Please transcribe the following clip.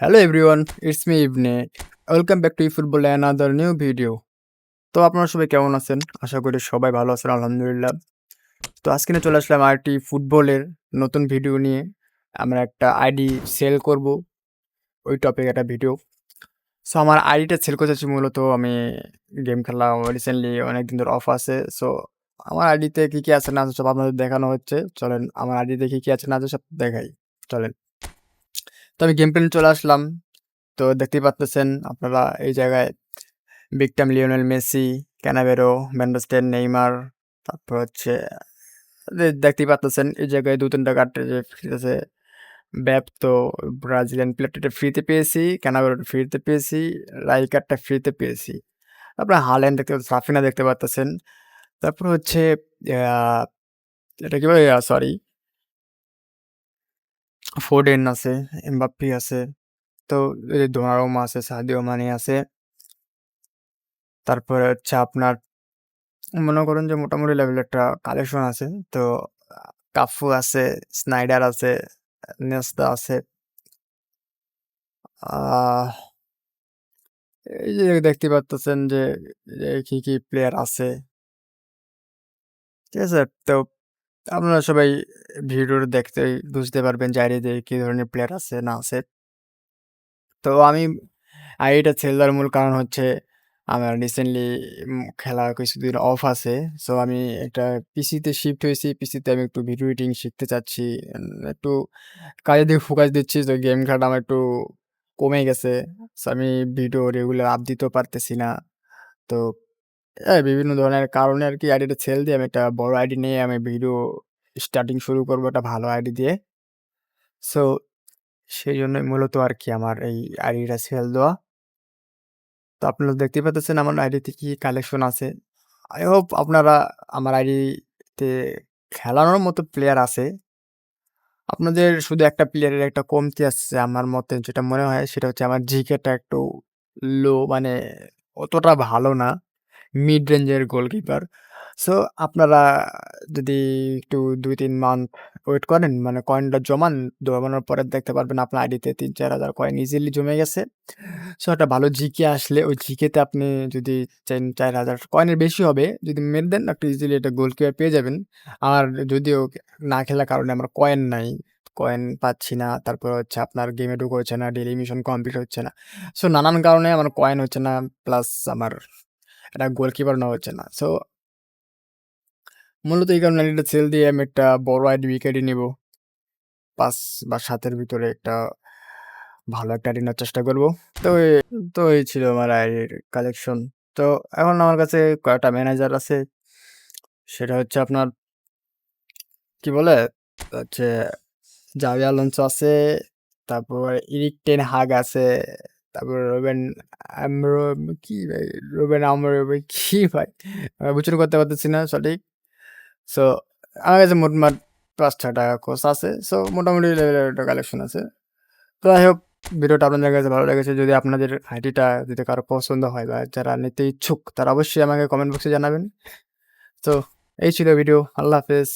Hello everyone, it's me Ibne. Welcome back to football and another new video. তো আপনারা সবাই কেমন আছেন? আশা করি সবাই ভালো আছেন আলহামদুলিল্লাহ। তো আজকে নিয়ে চলে আসলাম আরেকটি ফুটবলের নতুন ভিডিও নিয়ে। আমরা একটা আইডি সেল করব। ওই টপিক একটা ভিডিও। সো আমার আইডিটা সেল করতে মূলত আমি গেম খেলা রিসেন্টলি অনেকদিন ধরে অফ আছে। সো আমার আইডিতে কী কী আছে না আছে সব আপনাদের দেখানো হচ্ছে। চলেন আমার আইডিতে কী কী আছে না আছে সব দেখাই। চলেন। তো আমি গেম প্লেনে চলে আসলাম। তো দেখতেই পারতেছেন আপনারা এই জায়গায় big Lionel Messi, Cannavaro van Neymar তারপর হচ্ছে দে দেখতেই পারতেছেন এই জায়গায় ২-৩ টা কার্ড যে ফ্রিতে ব্যাপ্তো ব্রাজিলিয়ান প্লেয়ারটা ফ্রিতে পেয়েছি, ক্যানাবেরোটা ফ্রিতে পেয়েছি, রাইকারটা ফ্রিতে পেয়েছি। তারপরে হাল্যান্ড দেখতে পাচ্ছেন, সাফিনা দেখতে পারতেছেন। তারপর হচ্ছে এটা কি বলে? সরি ফোডেন আছে, এমবাপ্পে আছে। তো দোনারুমা আছে, সাদিও মানি আছে। তারপরে হচ্ছে আপনার মনে করেন যে মোটামুটি লেভেলের একটা কালেকশন আছে। তো কাফু আছে, স্নাইডার আছে, নেস্তা আছে। এই যে দেখতে পারতেছেন যে যে কি, কি প্লেয়ার আছে। ঠিক আছে? তো আপনারা সবাই ভিডিওটা দেখতে বুঝতে পারবেন যে আইডিতে কী ধরনের প্লেয়ার আছে, না আছে। তো আমি আইডিটা ছেড়ে দেওয়ার মূল কারণ হচ্ছে আমার রিসেন্টলি খেলা কিছুদিন অফ আছে। সো আমি একটা পিসিতে শিফট হয়েছি। পিসিতে আমি একটু ভিডিও এডিটিং শিখতে চাচ্ছি। একটু কাজের দিকে ফোকাস দিচ্ছি। তো গেম খেলাটা আমার একটু কমে গেছে। সো আমি ভিডিও রেগুলার আপ দিতেও পারতেছি না। তো এ বিভিন্ন ধরনের কারণে আরকি আইডিটা ছেড়ে দিয়ে আমি একটা বড় আইডি নিয়ে আমি ভিডিও স্টার্টিং শুরু করব একটা ভালো আইডি দিয়ে। সো সেই সেইজন্যই মূলত আরকি আমার এই আইডিটা সেল দেওয়া। তো আপনারা দেখতেই পারতেছেন আমার আইডিতে কি কালেকশন আছে। আই হোপ আপনারা আমার আইডিতে খেলানোর মতো প্লেয়ার আছে। আপনাদের শুধু একটা প্লেয়ারের একটা কমতি আছে আমার মতে, যেটা মনে হয় সেটা হচ্ছে আমার জিকেটা একটু লো মানে অতটা ভালো না। মিড রেঞ্জের গোলকিপার। সো আপনারা যদি একটু ২-৩ মান্থ ওয়েট করেন মানে কয়েনটা জমান, জমানোর পরে দেখতে পারবেন আপনার আইডিতে ৩-৪ হাজার কয়েন ইজিলি জমে গেছে। সো একটা ভালো জিকে আসলে ওই জিকেতে আপনি যদি ৩-৪ হাজার কয়েনের বেশি হবে যদি মেরে দেন একটা ইজিলি একটা গোলকিপার পেয়ে যাবেন। আর যদিও না খেলার কারণে আমার কয়েন নাই। কয়েন পাচ্ছি না। তারপর হচ্ছে আপনার গেমে ঢোকা হচ্ছে না, ডেইলি মিশন কমপ্লিট হচ্ছে না। সো নানান কারণে আমার কয়েন হচ্ছে না প্লাস আমার একটা গোলকিপার নেওয়া হচ্ছে না। সো মূলত এই কারণে আইডিটা সেল দিয়ে আমি একটা বড় আইডি উইক আইডি নিবো। ৫ বা সাতের ভিতরে একটা ভালো একটা আইডি চেষ্টা করব। তো তো এই ছিল আমার আইডির কালেকশন। তো এখন আমার কাছে কয়েকটা ম্যানেজার আছে। সেটা হচ্ছে আপনার কি বলে? হচ্ছে জাভি আলোনসো আছে, তারপর ইরিক টেন হাগ আছে, তারপর রুবেন কি ভাই? রুবেন আমরো কি ভাই? উচ্চারণ করতে পারতেছি না, সঠিক। সো আমার কাছে মোটমাট ৫-৬ টা কোচ আছে। সো মোটামুটি লেভেলের একটা কালেকশন আছে। তো আই হোপ ভিডিওটা আপনাদের কাছে ভালো লেগেছে। যদি আপনাদের আইডিটা যদি কারও পছন্দ হয় বা যারা নিতে ইচ্ছুক, তারা অবশ্যই আমাকে কমেন্ট বক্সে জানাবেন। তো এই ছিল ভিডিও। আল্লাহ হাফেজ।